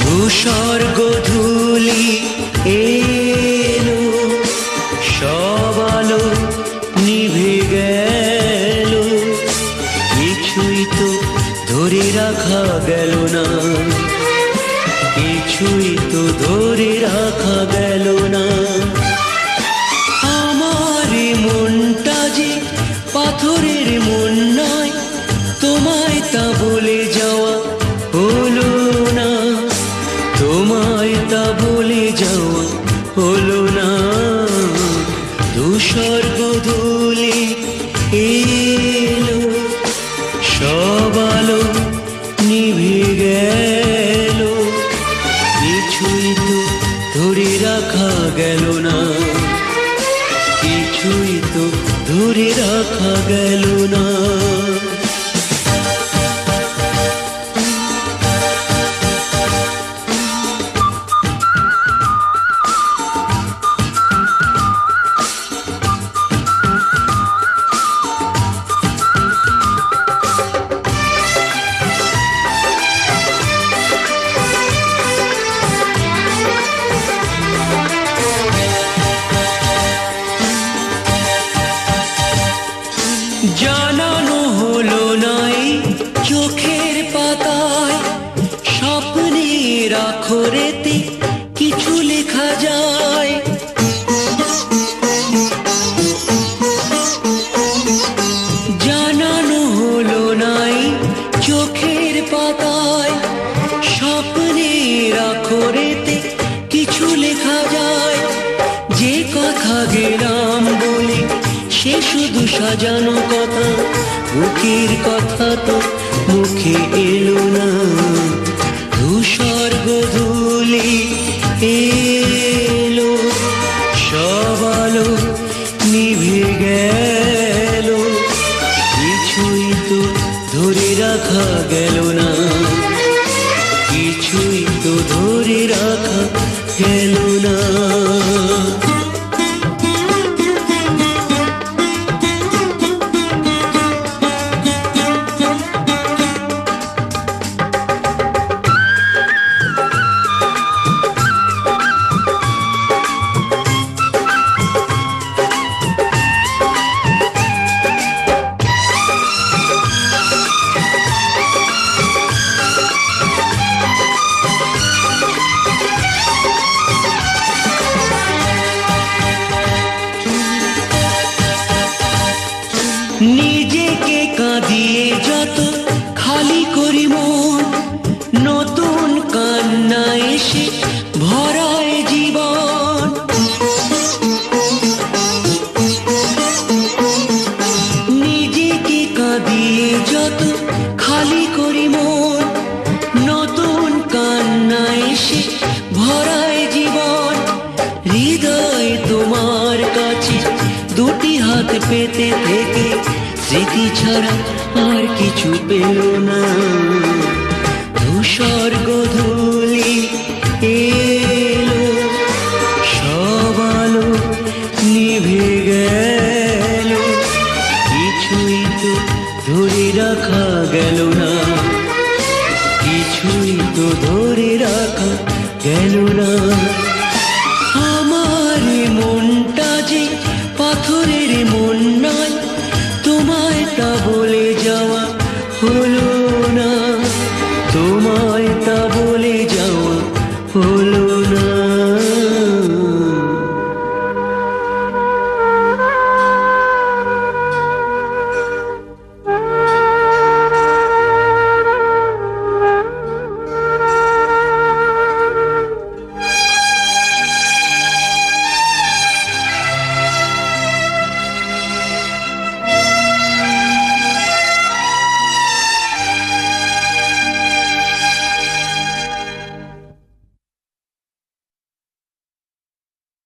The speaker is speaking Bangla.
ধূসর ধুলি এই গেল না। কিছুই তো ধরে রাখা গেল না। আমার মনটা যে পাথরের মন নয়, তোমায় তা বলে যাওয়া হলো না। তোমায় তা বলে যাওয়া হলো না। দুসর্গ গেল না। কিছুই তো ধরে রাখা গেল না। আখরেতে কিছু লেখা যায়। জানানো হলো নাই চোখের পাতায় স্বপ্নের আখরেতে কিছু লেখা যায়। যে কথা গেলাম বলে, সে শুধু সাজানো কথা মুখের কথা তো মুখে এলো না। ধূসর গধূলি এলো তো ধরে রাখা গেল না। কিছুই তো ধরে রাখা গেল না। পেতে থেকে স্মৃতি ছাড়া আর কিছু পেল না। ধূসর গধূলি এলো, সব নিভে গেল। কিছুই তো ধরে রাখা গেল না। কিছুই তো ধরে রাখা গেল না। Kurulu